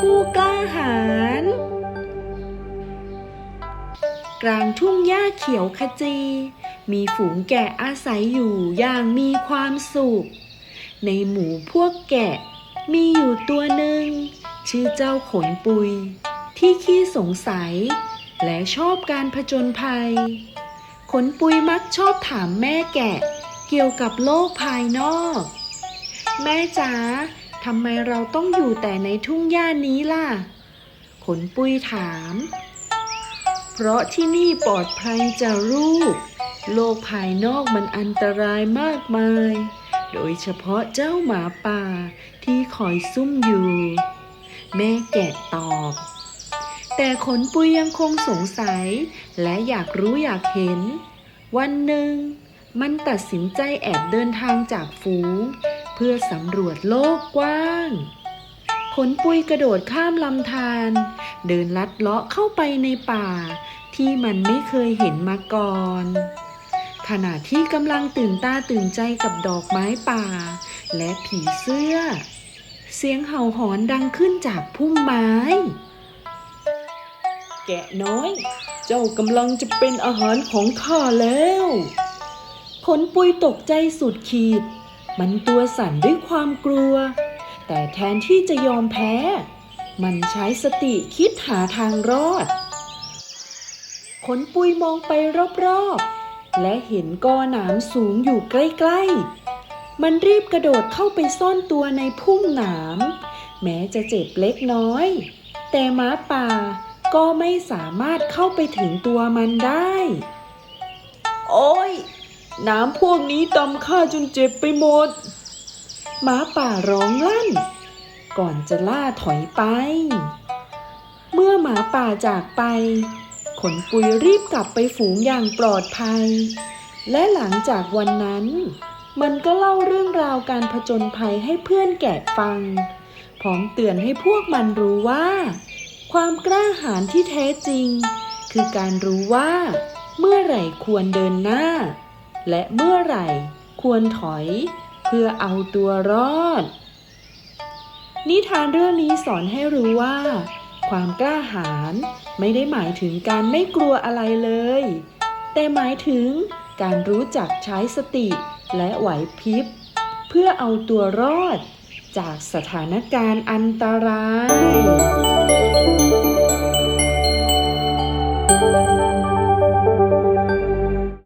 ผู้กล้าหาญกลางทุ่งหญ้าเขียวขจี มีฝูงแกะอาศัยอยู่อย่างมีความสุข ในหมู่พวกแกะมีอยู่ตัวหนึ่ง ชื่อเจ้าขนปุย ที่ขี้สงสัย และชอบการผจญภัย ขนปุยมักชอบถามแม่แกะเกี่ยวกับโลกภายนอก แม่จ๋า ทำไมเราต้องอยู่แต่ในทุ่งหญ้านี้ล่ะ ขนปุยถาม เพราะที่นี่ปลอดภัยจากลูกโลกภายนอกมันอันตรายมากมาย โดยเฉพาะเจ้าหมาป่าที่คอยซุ่มอยู่ แม่แกะตอบ แต่ขนปุยยังคงสงสัย และอยากรู้อยากเห็น วันหนึ่งมันตัดสินใจแอบเดินทางจากฝูง พื่อสำรวจโลกกว้าง ขนปุยกระโดดข้ามลำธารเดินลัดเลาะเข้าไปในป่า ที่มันไม่เคยเห็นมาก่อนขณะที่กำลังตื่นตาตื่นใจกับดอกไม้ป่า และผีเสื้อ เสียงเห่าหอนดังขึ้นจากพุ่มไม้ แกะน้อย เจ้ากำลังจะเป็นอาหารของข้าแล้ว ขนปุยตกใจสุดขีด มันตัวสั่นด้วยความกลัว แต่แทนที่จะยอมแพ้ มันใช้สติคิดหาทางรอด ขนปุยมองไปรอบๆ และเห็นกอหนามสูงอยู่ใกล้ๆ มันรีบกระโดดเข้าไปซ่อนตัวในพุ่มหนาม แม้จะเจ็บเล็กน้อย แต่หมาป่าก็ไม่สามารถเข้าไปถึงตัวมันได้ โอ้ย น้ำพวกนี้ตำข้าจนเจ็บไปหมด หมาป่าร้องลั่น ก่อนจะล่าถอยไป เมื่อหมาป่าจากไป ขนปุยรีบกลับไปฝูงอย่างปลอดภัย และหลังจากวันนั้น มันก็เล่าเรื่องราวการผจญภัยให้เพื่อนแกะฟัง พร้อมเตือนให้พวกมันรู้ว่า ความกล้าหาญที่แท้จริง คือการรู้ว่า เมื่อไหร่ควรเดินหน้า และเมื่อไหร่ควรถอยเพื่อเอาตัวรอด นิทานเรื่องนี้สอนให้รู้ว่า ความกล้าหาญไม่ได้หมายถึงการไม่กลัวอะไรเลย แต่หมายถึงการรู้จักใช้สติและไหวพริบ เพื่อเอาตัวรอดจากสถานการณ์อันตราย